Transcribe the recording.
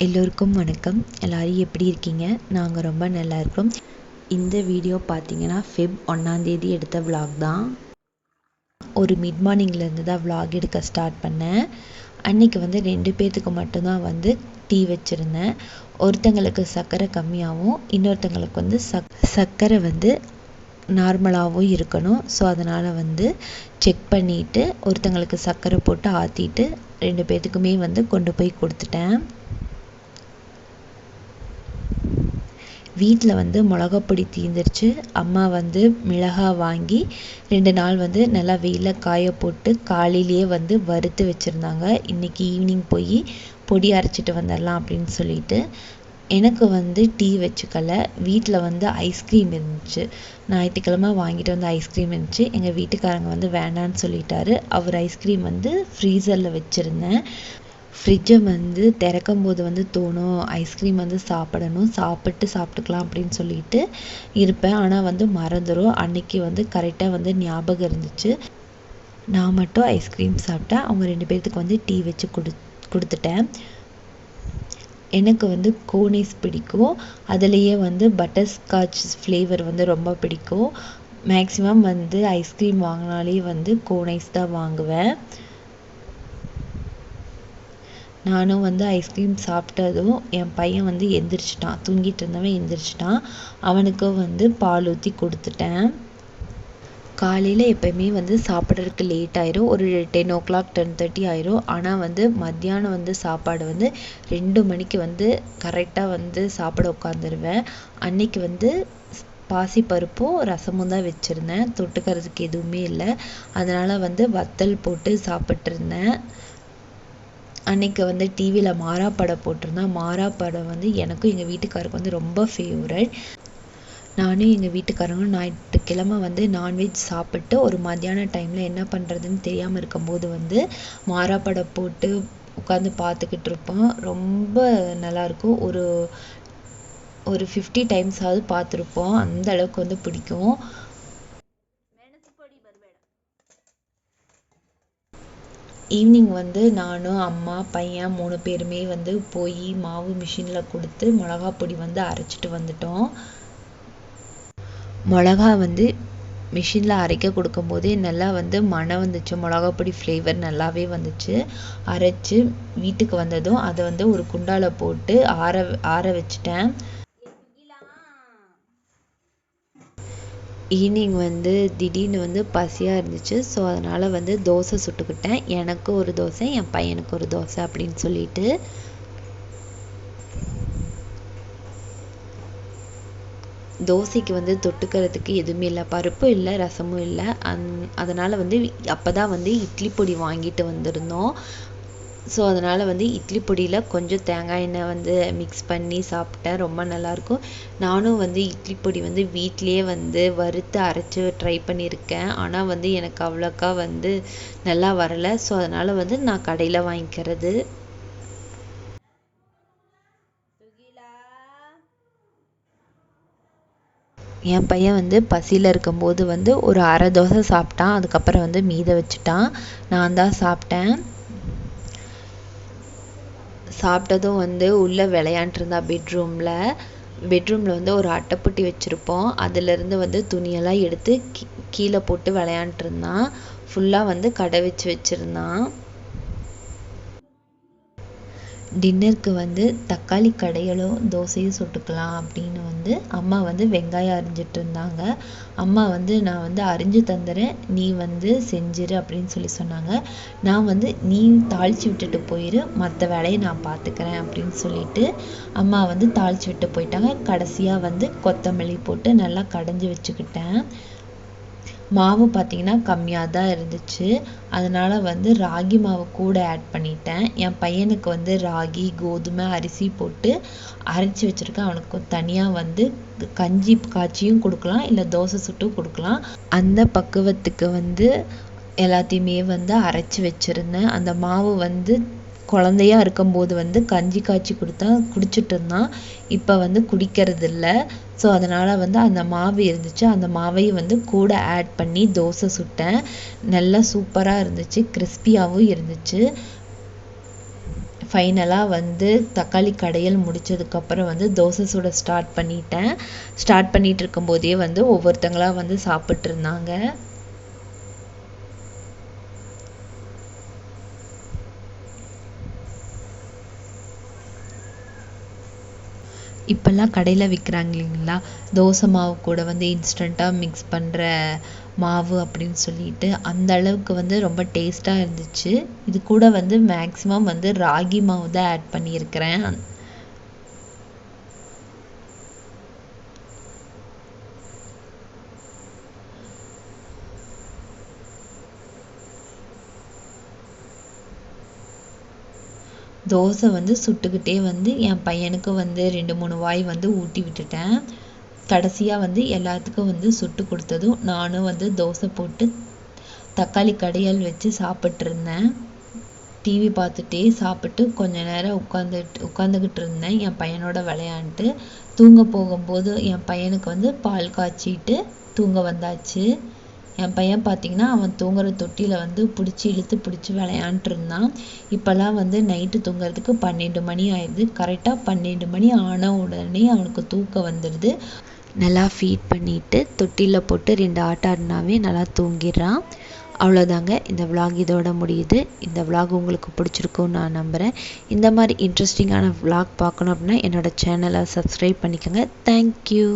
எல்லோருக்கும் வணக்கம். எல்லோரும் எப்படி இருக்கீங்க? நாங்கள் ரொம்ப நல்லா இருக்கோம். இந்த வீடியோ பார்த்தீங்கன்னா ஃபெப் ஒன்றாந்தேதி எடுத்த விலாக் தான். ஒரு மிட் மார்னிங்லேருந்து தான் விலாக் எடுக்க ஸ்டார்ட் பண்ணேன். அன்னைக்கு வந்து ரெண்டு பேர்த்துக்கு மட்டும்தான் வந்து டீ வச்சுருந்தேன். ஒருத்தங்களுக்கு சர்க்கரை கம்மியாகவும் இன்னொருத்தங்களுக்கு வந்து சக் சர்க்கரை வந்து நார்மலாகவும் இருக்கணும். ஸோ அதனால் வந்து செக் பண்ணிவிட்டு ஒருத்தங்களுக்கு சர்க்கரை போட்டு ஆற்றிட்டு ரெண்டு பேர்த்துக்குமே வந்து கொண்டு போய் கொடுத்துட்டேன். வீட்டில் வந்து மிளகாப்பொடி தீந்துருச்சு. அம்மா வந்து மிளகா வாங்கி ரெண்டு நாள் வந்து நல்லா வெயிலில் காய போட்டு காலையிலேயே வந்து வறுத்து வச்சுருந்தாங்க. இன்றைக்கி ஈவினிங் போய் பொடி அரைச்சிட்டு வந்துடலாம் அப்படின்னு சொல்லிட்டு எனக்கு வந்து டீ வச்சுக்கல. வீட்டில் வந்து ஐஸ்கிரீம் இருந்துச்சு. ஞாயிற்றுக்கிழமை வாங்கிட்டு வந்து ஐஸ்கிரீம் இருந்துச்சு. எங்கள் வீட்டுக்காரங்க வந்து வேண்டான்னு சொல்லிட்டாரு. அவர் ஐஸ்கிரீம் வந்து ஃப்ரீசரில் வச்சுருந்தேன். ஃப்ரிட்ஜை வந்து திறக்கும் போது வந்து தோணும் ஐஸ்கிரீம் வந்து சாப்பிடணும் சாப்பிட்டு சாப்பிட்டுக்கலாம் அப்படின்னு சொல்லிட்டு இருப்பேன். ஆனால் வந்து மறந்துடும் அன்னைக்கு வந்து கரெக்டாக வந்து ஞாபகம் இருந்துச்சு. நான் மட்டும் ஐஸ்கிரீம் சாப்பிட்டேன். அவங்க ரெண்டு பேர்த்துக்கு வந்து டீ வச்சு கொடு கொடுத்துட்டேன். எனக்கு வந்து கோனைஸ் பிடிக்கும். அதுலேயே வந்து பட்டர்ஸ்காட்ச் ஃப்ளேவர் வந்து ரொம்ப பிடிக்கும். மேக்ஸிமம் வந்து ஐஸ்கிரீம் வாங்கினாலே வந்து கோனைஸ் தான் வாங்குவேன். நானும் வந்து ஐஸ்கிரீம் சாப்பிட்டதும் என் பையன் வந்து எந்திரிச்சிட்டான். தூங்கிட்டு இருந்தவன் எந்திரிச்சிட்டான். அவனுக்கும் வந்து பால் ஊற்றி கொடுத்துட்டேன். காலையில் எப்போயுமே வந்து சாப்பிட்றதுக்கு லேட் ஆயிரும். ஒரு ten o'clock ten thirty ஆயிரும். ஆனால் வந்து மத்தியானம் வந்து சாப்பாடு வந்து ரெண்டு மணிக்கு வந்து கரெக்டாக வந்து சாப்பிட உட்காந்துருவேன் அன்னைக்கு வந்து பாசிப்பருப்பும் ரசமும் தான் வச்சுருந்தேன். தொட்டுக்கிறதுக்கு எதுவுமே இல்லை. அதனால் வந்து வத்தல் போட்டு சாப்பிட்ருந்தேன் அன்னைக்கு வந்து டிவியில் மாறா படம் போட்டிருந்தான் மாறா படம் வந்து எனக்கும் எங்கள் வீட்டுக்காருக்கு வந்து ரொம்ப ஃபேவரட் நானும் எங்கள் வீட்டுக்காரங்களும் ஞாயிற்றுக்கிழமை வந்து நான்வெஜ் சாப்பிட்டு ஒரு மத்தியான டைமில் என்ன பண்ணுறதுன்னு தெரியாமல் இருக்கும்போது வந்து மாறா படம் போட்டு உட்காந்து பார்த்துக்கிட்டு இருப்போம். ரொம்ப நல்லாயிருக்கும் ஒரு ஒரு ஃபிஃப்டி டைம்ஸாவது பார்த்துருப்போம். அந்த அளவுக்கு வந்து பிடிக்கும். ஈவினிங் வந்து நானும் அம்மா பையன் மூணு பேருமே வந்து போய் மாவு மிஷினில் கொடுத்து மிளகா பொடி வந்து அரைச்சிட்டு வந்துட்டோம். மிளகா வந்து மிஷினில் அரைக்க கொடுக்கும்போதே நல்லா வந்து மணம் வந்துச்சு. மிளகா பொடி ஃப்ளேவர் நல்லாவே வந்துச்சு. அரைச்சி வீட்டுக்கு வந்ததும் அதை வந்து ஒரு குண்டால போட்டு ஆற ஆற வச்சிட்டேன். ஈவினிங் வந்து திடீர்னு வந்து பசியாக இருந்துச்சு. ஸோ அதனால் வந்து தோசை சுட்டுக்கிட்டேன். எனக்கு ஒரு தோசை என் பையனுக்கு ஒரு தோசை அப்படின்னு சொல்லிட்டு. தோசைக்கு வந்து தொட்டுக்கிறதுக்கு எதுவுமே இல்லை. பருப்பும் இல்லை ரசமும் இல்லை. அந் அதனால் வந்து அப்போ தான் வந்து இட்லி பொடி வாங்கிட்டு வந்திருந்தோம். ஸோ அதனால் வந்து இட்லி பொடியில் கொஞ்சம் தேங்காய் எண்ணெய் வந்து மிக்ஸ் பண்ணி சாப்பிட்டேன் ரொம்ப நல்லாயிருக்கும். நானும் வந்து இட்லி பொடி வந்து வீட்டிலேயே வந்து வறுத்து அரைச்சி ட்ரை பண்ணியிருக்கேன். ஆனால் வந்து எனக்கு அவ்வளோக்கா வந்து நல்லா வரலை. ஸோ அதனால் வந்து நான் கடையில் வாங்கிக்கிறது. என் பையன் வந்து பசியில் இருக்கும்போது வந்து ஒரு அரை தோசை சாப்பிட்டான். அதுக்கப்புறம் வந்து மீத வச்சுட்டான். நான் தான் சாப்பிட்டேன். சாப்பிட்டதும் வந்து உள்ளே விளையாண்டுருந்தா பெட்ரூமில் பெட்ரூமில் வந்து ஒரு அட்டைப்பெட்டி வச்சுருப்போம். அதுலேருந்து வந்து துணியெல்லாம் எடுத்து கீ கீழே போட்டு விளையாண்ட்ருந்தான். ஃபுல்லாக வந்து கடை வச்சு வச்சுருந்தான். டின்னருக்கு வந்து தக்காளி கடையலும் தோசையும் சுட்டுக்கலாம் அப்படின்னு வந்து அம்மா வந்து வெங்காயம் அரிஞ்சிட்டு இருந்தாங்க. அம்மா வந்து நான் வந்து அரிஞ்சு தந்துடுறேன் நீ வந்து செஞ்சிரு அப்படின்னு சொல்லி சொன்னாங்க. நான் வந்து நீ தாளித்து விட்டுட்டு போயிரு. மற்ற வேலையை நான் பார்த்துக்கிறேன் அப்படின்னு சொல்லிட்டு அம்மா வந்து தாளித்து விட்டு போயிட்டாங்க. கடைசியாக வந்து கொத்தமல்லி போட்டு நல்லா கடைஞ்சி வச்சுக்கிட்டேன். மாவு பார்த்தீங்கன்னா கம்மியாக தான் இருந்துச்சு. அதனால் வந்து ராகி மாவு கூட ஆட் பண்ணிட்டேன். என் பையனுக்கு வந்து ராகி கோதுமை அரிசி போட்டு அரைச்சி வச்சுருக்கேன். அவனுக்கு தனியாக வந்து கஞ்சி காய்ச்சியும் கொடுக்கலாம் இல்லை தோசை சுட்டும் கொடுக்கலாம். அந்த பக்குவத்துக்கு வந்து எல்லாத்தையுமே வந்து அரைச்சி வச்சுருந்தேன். அந்த மாவு வந்து குழந்தையா இருக்கும்போது வந்து கஞ்சி காய்ச்சி கொடுத்தா குடிச்சிட்டு இருந்தான் இப்போ வந்து குடிக்கிறது இல்லை ஸோ அதனால் வந்து அந்த மாவு இருந்துச்சு. அந்த மாவையும் வந்து கூட ஆட் பண்ணி தோசை சுட்டேன். நல்லா சூப்பராக இருந்துச்சு. கிறிஸ்பியாகவும் இருந்துச்சு. ஃபைனலாக வந்து தக்காளி கடையல் முடித்ததுக்கப்புறம் வந்து தோசை சுட ஸ்டார்ட் பண்ணிட்டேன். ஸ்டார்ட் பண்ணிகிட்டு இருக்கும்போதே வந்து ஒவ்வொருத்தங்களாக வந்து சாப்பிட்ருந்தாங்க இப்போல்லாம் கடையில் விற்கிறாங்க இல்லைங்களா? தோசை மாவு கூட வந்து இன்ஸ்டண்ட்டாக மிக்ஸ் பண்ணுற மாவு அப்படின்னு சொல்லிட்டு அந்த அளவுக்கு வந்து ரொம்ப டேஸ்ட்டாக இருந்துச்சு. இது கூட வந்து மேக்ஸிமம் வந்து ராகி மாவு தான் ஆட் பண்ணியிருக்கிறேன். தோசை வந்து சுட்டுக்கிட்டே வந்து என் பையனுக்கு வந்து ரெண்டு மூணு வாய் வந்து ஊட்டி விட்டுட்டேன். கடைசியாக வந்து எல்லாத்துக்கும் வந்து சுட்டு கொடுத்ததும் நானும் வந்து தோசை போட்டு தக்காளி கடையல் வச்சு சாப்பிட்ருந்தேன் டிவி பார்த்துட்டே சாப்பிட்டு கொஞ்ச நேரம் உட்காந்துட்டு உட்காந்துக்கிட்டு இருந்தேன். என் பையனோட விளையாண்டுட்டு தூங்க போகும்போது என் பையனுக்கு வந்து பால் காய்ச்சிட்டு தூங்க வந்தாச்சு. என் பையன் பார்த்தீங்கன்னா அவன் தூங்குற தொட்டியில் வந்து பிடிச்சி இழுத்து பிடிச்சி விளையாண்டுட்டு இருந்தான். இப்போல்லாம் வந்து நைட்டு தூங்குறதுக்கு பன்னெண்டு மணி ஆயிடுது. கரெக்டாக பன்னெண்டு மணி ஆன உடனே அவனுக்கு தூக்கம் வந்துடுது. நல்லா ஃபீட் பண்ணிவிட்டு தொட்டியில் போட்டு ரெண்டு ஆட்டம் ஆடினாவே நல்லா தூங்கிடுறான். அவ்வளோதாங்க இந்த விலாக் இதோட முடியுது. இந்த விலாக் உங்களுக்கு பிடிச்சிருக்கும்னு நான் நம்புகிறேன் இந்த மாதிரி இன்ட்ரெஸ்டிங்கான விலாக் பார்க்கணும் அப்படின்னா என்னோடய சேனலை சப்ஸ்கிரைப் பண்ணிக்கோங்க. தேங்க்யூ